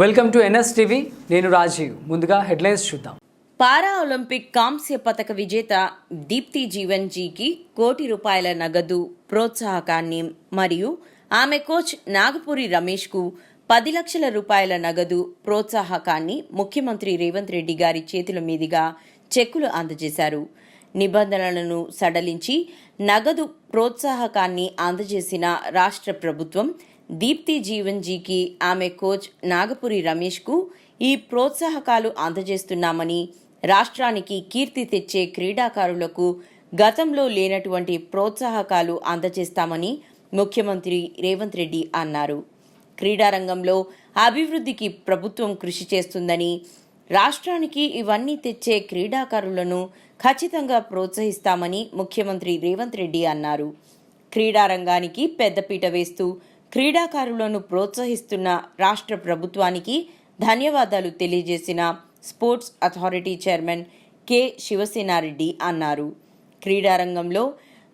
Welcome to NS TV నేను రాజీవ్. ముందుగా headlines చూద్దాం. పారా ఒలింపిక్ కాంస్య పతక విజేత దీప్తి జీవన్ జీకి కోటి రూపాయల నగదు ప్రోత్సాహకాన్ని మరియు ఆమె కోచ్ నాగపూరి రమేష్కు పది లక్షల రూపాయల నగదు ప్రోత్సాహకాన్ని ముఖ్యమంత్రి రేవంత్ రెడ్డి గారి చేతుల మీదుగా చెక్కులు అందజేశారు. నిబంధనలను సడలించి నగదు ప్రోత్సాహకాన్ని అందజేసిన రాష్ట్ర ప్రభుత్వం దీప్తి జీవన్ జీకి ఆమె కోచ్ నాగపురి రమేష్కు ఈ ప్రోత్సాహకాలు అందజేస్తున్నామని రాష్ట్రానికి కీర్తి తెచ్చే క్రీడాకారులకు గతంలో లేనటువంటి ప్రోత్సాహకాలు అందజేస్తామని ముఖ్యమంత్రి రేవంత్ రెడ్డి అన్నారు. క్రీడారంగంలో అభివృద్ధికి ప్రభుత్వం కృషి చేస్తుందని రాష్ట్రానికి ఇవన్నీ తెచ్చే క్రీడాకారులను ఖచ్చితంగా ప్రోత్సహిస్తామని ముఖ్యమంత్రి రేవంత్ రెడ్డి అన్నారు. క్రీడారంగానికి పెద్దపీట వేస్తూ క్రీడాకారులను ప్రోత్సహిస్తున్న రాష్ట్ర ప్రభుత్వానికి ధన్యవాదాలు తెలియజేసిన sports authority chairman K Sivasenareddy అన్నారు. క్రీడారంగంలో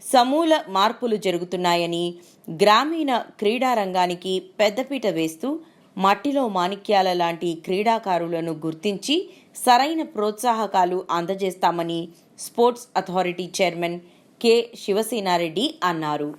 సమూల మార్పులు జరుగుతున్నాయని గ్రామీణ క్రీడారంగానికి పెద్దపీట వేస్తూ మట్టిలో మాణిక్యాల లాంటి క్రీడాకారులను గుర్తించి సరైన ప్రోత్సాహకాలు అందజేస్తామని sports authority chairman K Sivasenareddy అన్నారు.